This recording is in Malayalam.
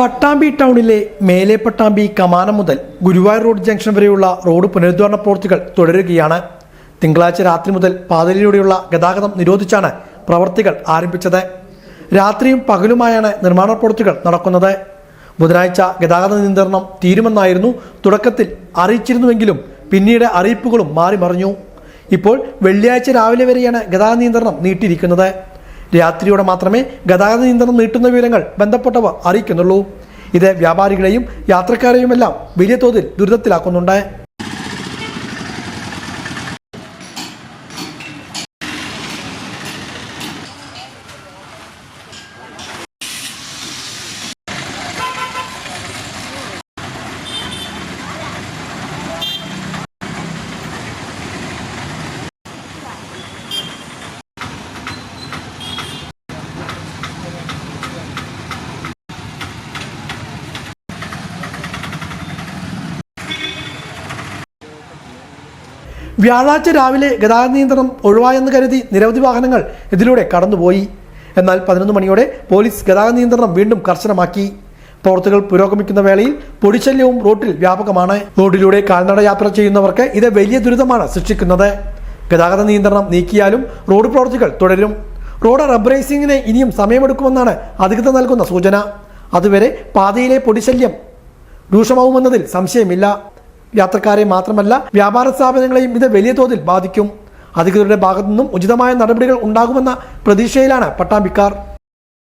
പട്ടാമ്പി ടൗണിലെ മേലെ പട്ടാമ്പി കമാനം മുതൽ ഗുരുവായൂർ റോഡ് ജംഗ്ഷൻ വരെയുള്ള റോഡ് പുനരുദ്ധാരണ പ്രവൃത്തികൾ തുടരുകയാണ്. തിങ്കളാഴ്ച രാത്രി മുതൽ പാതയിലൂടെയുള്ള ഗതാഗതം നിരോധിച്ചാണ് പ്രവർത്തികൾ ആരംഭിച്ചത്. രാത്രിയും പകലുമായാണ് നിർമ്മാണ പ്രവൃത്തികൾ നടക്കുന്നത്. ബുധനാഴ്ച ഗതാഗത നിയന്ത്രണം തീരുമെന്നായിരുന്നു തുടക്കത്തിൽ അറിയിച്ചിരുന്നുവെങ്കിലും പിന്നീട് അറിയിപ്പുകളും മാറി മറിഞ്ഞു ഇപ്പോൾ വെള്ളിയാഴ്ച രാവിലെ വരെയാണ് ഗതാഗത നിയന്ത്രണം നീട്ടിയിരിക്കുന്നത്. രാത്രിയോടെ മാത്രമേ ഗതാഗത നിയന്ത്രണം നീട്ടുന്ന വിവരങ്ങൾ ബന്ധപ്പെട്ടവ അറിയിക്കുന്നുള്ളൂ. ഇത് വ്യാപാരികളെയും യാത്രക്കാരെയുമെല്ലാം വലിയ തോതിൽ ദുരിതത്തിലാക്കുന്നുണ്ട്. വ്യാഴാഴ്ച രാവിലെ ഗതാഗത നിയന്ത്രണം ഒഴിവായെന്ന് കരുതി നിരവധി വാഹനങ്ങൾ ഇതിലൂടെ കടന്നുപോയി. എന്നാൽ പതിനൊന്ന് മണിയോടെ പോലീസ് ഗതാഗത നിയന്ത്രണം വീണ്ടും കർശനമാക്കി. പ്രവർത്തികൾ പുരോഗമിക്കുന്ന വേളയിൽ പൊടിശല്യവും റോഡിൽ വ്യാപകമാണ്. റോഡിലൂടെ കാൽനട യാത്ര ചെയ്യുന്നവർക്ക് ഇത് വലിയ ദുരിതമാണ് സൃഷ്ടിക്കുന്നത്. ഗതാഗത നിയന്ത്രണം നീക്കിയാലും റോഡ് പ്രവർത്തികൾ തുടരും. റോഡ് റബ്ബറൈസിംഗിന് ഇനിയും സമയമെടുക്കുമെന്നാണ് അധികൃതർ നൽകുന്ന സൂചന. അതുവരെ പാതയിലെ പൊടിശല്യം രൂക്ഷമാവുമെന്നതിൽ സംശയമില്ല. യാത്രക്കാരെ മാത്രമല്ല വ്യാപാര സ്ഥാപനങ്ങളെയും ഇത് വലിയ തോതിൽ ബാധിക്കും. അധികൃതരുടെ ഭാഗത്തു നിന്നും ഉചിതമായ നടപടികൾ ഉണ്ടാകുമെന്ന പ്രതീക്ഷയിലാണ് പട്ടാമ്പിക്കാർ.